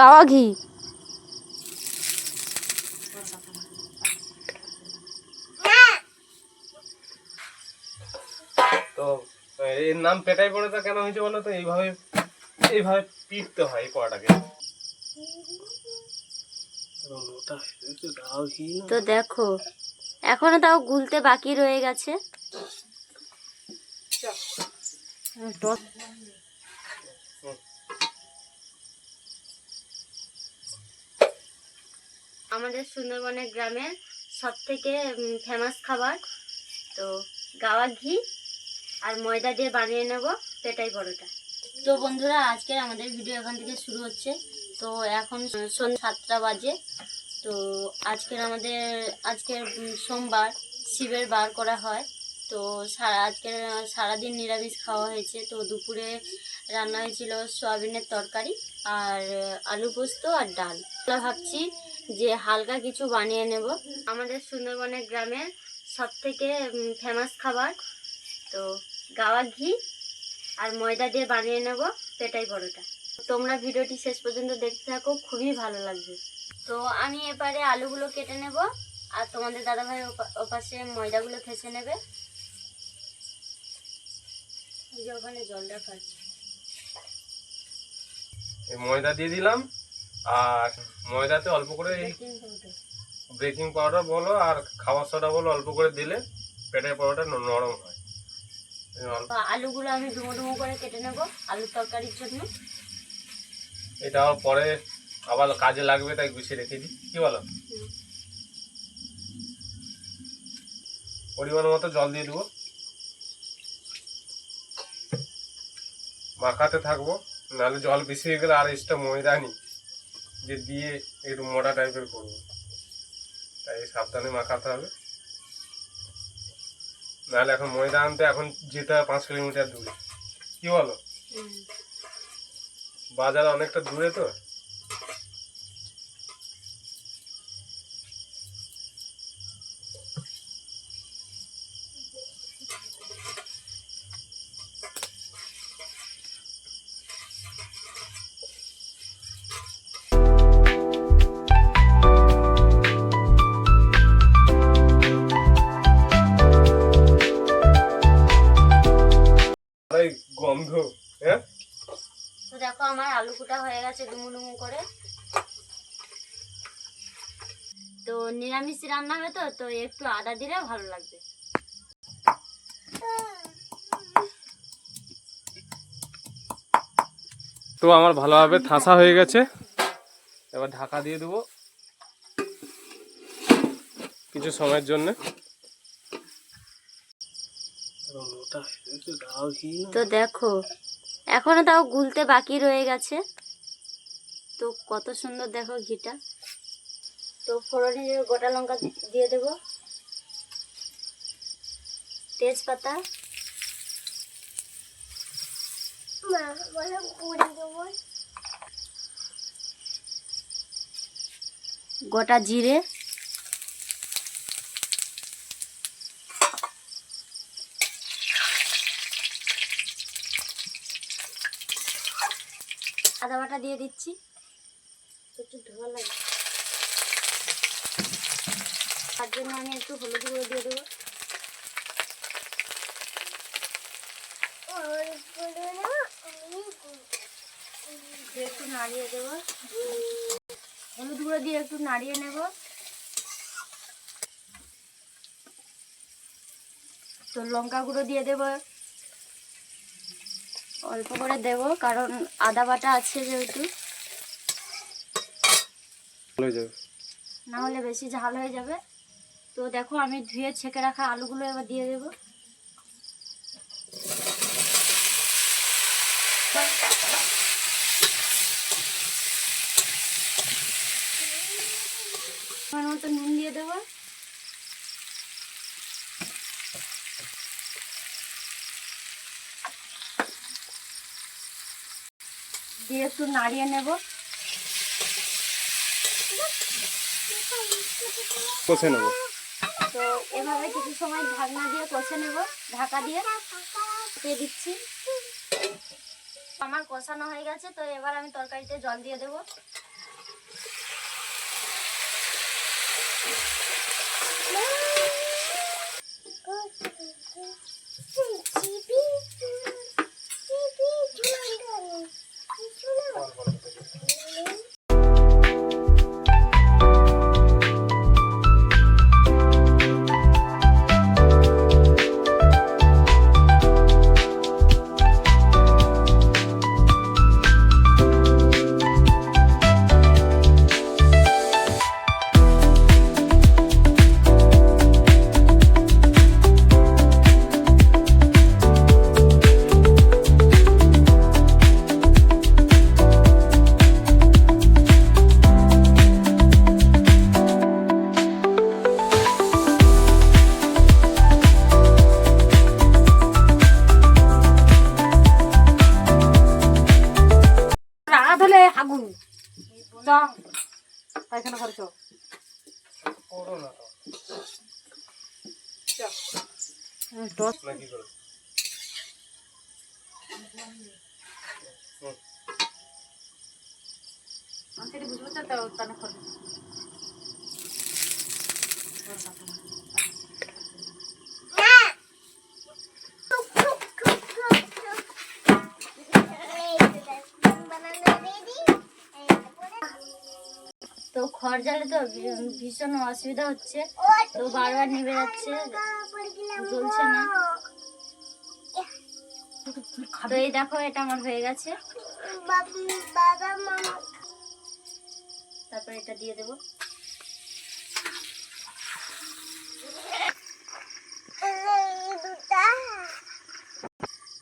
গাওয়া ঘি। তো এর নাম পেটাই পড়াটা কেন হয়েছে বলো তো? এইভাবে এইভাবে পিটতে হয় এই পড়াটাকে ওটা ঘি তো দেখো এখনও তাও গুলতে বাকি রয়ে গেছে। আমাদের সুন্দরবনের গ্রামের সব থেকে ফেমাস খাবার। তো গাওয়া ঘি আর ময়দা দিয়ে বানিয়ে নেব পেটাই পরোটা। তো বন্ধুরা, আজকের আমাদের ভিডিও এখান থেকে শুরু হচ্ছে। তো এখন সন্ধ্যা সাতটা বাজে। তো আজকের আমাদের, আজকের সোমবার, শিবের বার করা হয়। তো সারা, আজকের সারাদিন নিরামিষ খাওয়া হয়েছে। তো দুপুরে রান্না হয়েছিল সয়াবিনের তরকারি আর আলু পোস্ত আর ডাল। ভাবছি যে হালকা কিছু বানিয়ে নেব। আমাদের সুন্দরবনের গ্রামের সব থেকে ফেমাস খাবার তো গাওয়া ঘি আর ময়দা দিয়ে বানিয়ে নেব পেটাই পরোটা। তোমরা ভিডিওটি শেষ পর্যন্ত দেখতে থাকো, খুবই ভালো লাগবে। তো আমি এবারে আলুগুলো কেটে নেব, আর তোমাদের দাদাভাই ওপা- ওপাশে ময়দাগুলো ফেসে নেবে। ওখানে জলটা খাচ্ছে। ময়দা দিয়ে দিলাম আর ময়দাতে অল্প করে এই বেকিং পাউডার বলো আর খাবার সোডা বলো অল্প করে দিলে পেটের পরোটা ন- নরম হয়। আলুগুলো আমি ডুমো ডুমো করে কেটে নেব আলুর তরকারির জন্য। এটা পরে আবার কাজে লাগবে তাই গুছিয়ে রেখে দিই। কি বলো? পরিমাণ মতো জল দিয়ে দেবো। মাখাতে থাকব নাহলে জল বেশি হয়ে গেলে আর এক্সট্রা ময়দা নি যে দিয়ে একটু মোটা টাইপের করব। তাই সাবধানে মাখাতে হবে। নাহলে এখন ময়দা আনতে এখন যেতে হবে পাঁচ কিলোমিটার দূরে। কি বলো? বাজার অনেকটা দূরে তো? আলু কুটা হয়ে গেছে ডুমু ডুমু করে। তো নিরামিষ রান্না হবে তো তো একটু আদা দিলে ভালো লাগবে। তো আমার ভালোভাবে ঠাসা হয়ে গেছে। এবার ঢাকা দিয়ে দেবো কিছু সময়ের জন্য। তো দেখো এখনও তাও গুলতে বাকি রয়ে গেছে। তো কত সুন্দর দেখো ঘিটা। তো ফোড়নে গোটা লঙ্কা দিয়ে দেবো। তেজপাতা। গোটা জিরে। আদা বাটা দিয়ে দিচ্ছি। একটু ধোয়া লাগে। তার জন্য আমি একটু হলুদ গুঁড়ো দিয়ে দেবো। একটু নাড়িয়ে দেবো। হলুদ গুঁড়ো দিয়ে একটু নাড়িয়ে নেব। তো লঙ্কা গুঁড়ো দিয়ে দেবো। অল্প করে দেব কারণ আদা বাটা আছে যেহেতু। না হলে বেশি ঝাল হয়ে যাবে। তো দেখো আমি ধুয়ে ছেঁকে রাখা আলুগুলো এবার দিয়ে দেবো। আমার মতো নুন দিয়ে দেবো। দিয়ে একটু নাড়িয়ে নেব। কষে নেব। তো এভাবে কিছু সময় ঢাকনা দিয়ে কষে নেব। ঢাকা দিয়ে দিয়ে দিচ্ছি। আমার কষানো হয়ে গেছে তো এবার আমি তরকারিতে জল দিয়ে দেবো। পায়খানা খরচ বুঝব তো তাহলে খরচ তো খড় জালে তো ভীষণ অসুবিধা হচ্ছে। তো বারবার নিভে যাচ্ছে। জ্বলছে না। তো এই দেখো, এটা আমার হয়ে গেছে। তারপর এটা দিয়ে দেবো।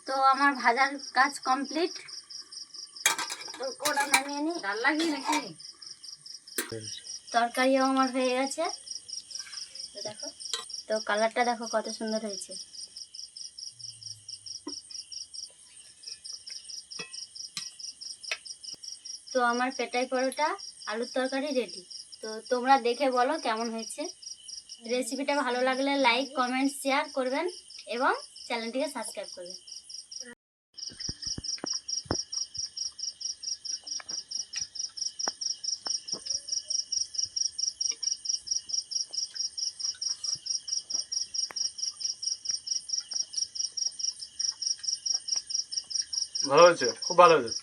তো আমার ভাজার কাজ কমপ্লিট। তো ওটা নামিয়ে নিই। ডাল লাগিয়ে নাকি? তরকারিও আমার হয়ে গেছে। দেখো, তো কালারটা দেখো কত সুন্দর হয়েছে। তো আমার পেটাই পরোটা, আলুর তরকারি রেডি তো তোমরা দেখে বলো কেমন হয়েছে। রেসিপিটা ভালো লাগলে লাইক কমেন্ট শেয়ার করবেন এবং চ্যানেলটিকে সাবস্ক্রাইব করবেন। ভালো হয়েছে খুব ভালো হয়েছে